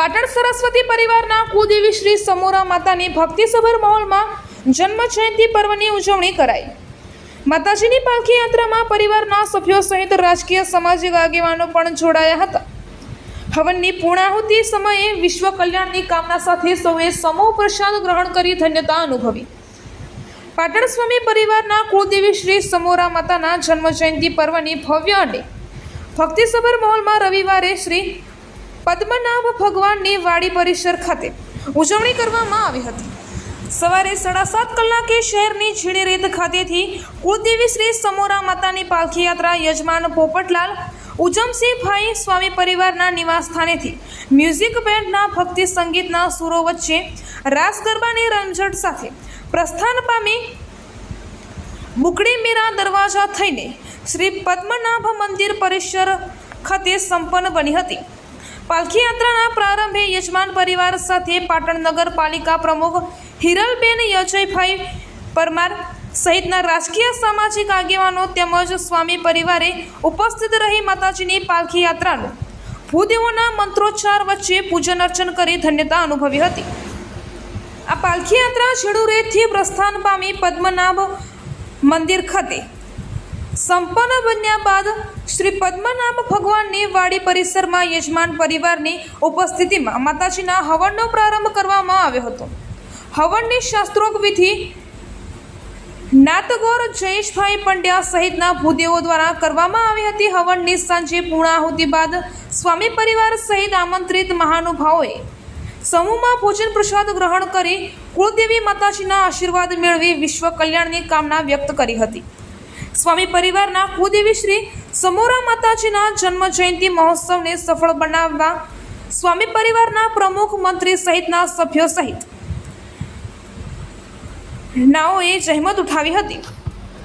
પાટણ સરસ્વતી પરિવારના કુદેવી શ્રી સમોરા માતાની ભક્તિસભર માહોલમાં જન્મ જયંતિ પર્વની ઉજવણી કરાઈ. માતાજીની પાલખી યાત્રામાં પરિવારના સભ્યો સહિત રાજકીય સામાજિક આગેવાનો પણ જોડાયા હતા. હવનની પૂર્ણાહુતિ સમયે વિશ્વ કલ્યાણની કામના સાથે સૌએ સમૂહ પ્રસાદ ગ્રહણ કરી ધન્યતા અનુભવી. પાટણ સ્વામી પરિવારના કુળદેવી શ્રી સમોરા માતાના જન્મ જયંતિ પર્વની ભવ્ય અને ભક્તિસભર માહોલમાં રવિવારે શ્રી પદ્મનાભ ભગવાનની વાડી પરિસર ખાતે ઉજવણી કરવામાં આવી હતી. સવારે સાડા સાત કલાકે શહેરની ઝીણી રીત ખાતેથી કુળદેવી શ્રી સમોરા માતાની પાલખી યાત્રા યજમાન પોપટલાલ, ઉજમસિંહભાઈ સ્વામી પરિવારના નિવાસ સ્થાનેથી મ્યુઝિક બેન્ડના ભક્તિ સંગીતના સુરો વચ્ચે રાસ ગરબાની રમઝટ સાથે પ્રસ્થાન પામી બુકડી મીરા દરવાજા થઈને શ્રી પદ્મનાભ મંદિર પરિસર ખાતે સંપન્ન બની હતી. પાલખી યાત્રાના પ્રારંભે યજમાન પરિવાર સાથે પાટણ નગરપાલિકા પ્રમુખ હિરલબેન યજયભાઈ પરમાર સહિતના રાજકીય સામાજિક આગેવાનો તેમજ સ્વામી પરિવારે ઉપસ્થિત રહી માતાજીની પાલખી યાત્રાનું ભૂદેવોના મંત્રોચ્ચાર વચ્ચે પૂજન અર્ચન કરી ધન્યતા અનુભવી હતી. આ પાલખી યાત્રા છેડુરેથી પ્રસ્થાન પામી પદ્મનાભ મંદિર ખાતે સંપન્ન બન્યા બાદ શ્રી પદ્મનાભ ભગવાનની વાડી પરિસરમાં યજમાન પરિવારની ઉપસ્થિતિમાં માતાજીના હવનનો પ્રારંભ કરવામાં આવ્યો હતો. હવનની શાસ્ત્રોક્ત વિધિ નાતગોર જયેશભાઈ પંડ્યા સહિતના ભૂદેવો દ્વારા કરવામાં આવી હતી. હવનની સાંજે પૂર્ણાહુતિ બાદ સ્વામી પરિવાર સહિત આમંત્રિત મહાનુભાવોએ સમૂહમાં ભોજન પ્રસાદ ગ્રહણ કરી કુળદેવી માતાજીના આશીર્વાદ મેળવી વિશ્વ કલ્યાણની કામના વ્યક્ત કરી હતી. સ્વામી પરિવારના કુદેવી શ્રી સમોરા માતાજીના જન્મ જયંતિ મહોત્સવને સફળ બનાવવા સ્વામી પરિવારના પ્રમુખ મંત્રી સહિતના સભ્યો સહિત. નાઓએ જહેમત ઉઠાવી હતી.